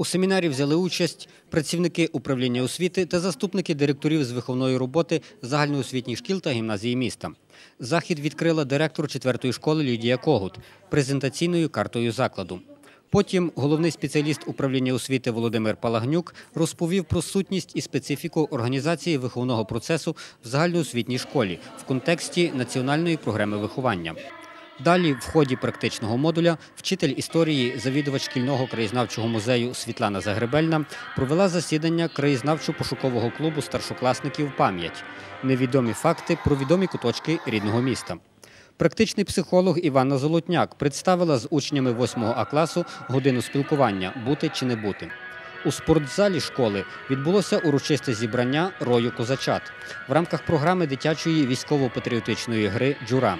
У семінарі взяли участь працівники управління освіти та заступники директорів з виховної роботи загальноосвітніх шкіл та гімназії міста. Захід відкрила директор четвертої школи Лідія Когут презентаційною картою закладу. Потім головний спеціаліст управління освіти Володимир Палагнюк розповів про сутність і специфіку організації виховного процесу в загальноосвітній школі в контексті національної програми виховання. Далі, в ході практичного модуля, вчитель історії, завідувач шкільного краєзнавчого музею Світлана Загребельна провела засідання краєзнавчо-пошукового клубу старшокласників Пам'ять невідомі факти про відомі куточки рідного міста. Практичний психолог Іванна Золотняк представила з учнями 8 А класу годину спілкування Бути чи не бути. У спортзалі школи відбулося урочисте зібрання рою козачат в рамках програми дитячої військово-патріотичної гри Джура.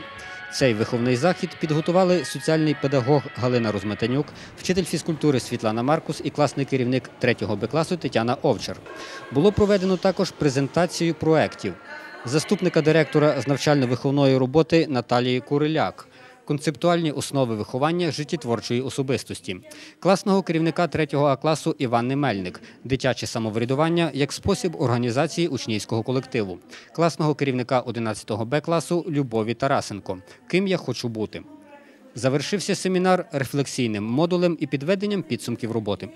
Цей виховний захід підготували соціальний педагог Галина Розметанюк, вчитель фізкультури Світлана Маркус і класний керівник 3 Б класу Тетяна Овчар. Було проведено також презентацію проєктів заступника директора з навчально-виховної роботи Наталії Куриляк. Концептуальні основи виховання життєтворчої особистості, класного керівника 3 А класу Іван Мельник, дитяче самоврядування як спосіб організації учнівського колективу, класного керівника 11 Б класу Любові Тарасенко. Ким я хочу бути. Завершився семінар рефлексійним модулем і підведенням підсумків роботи.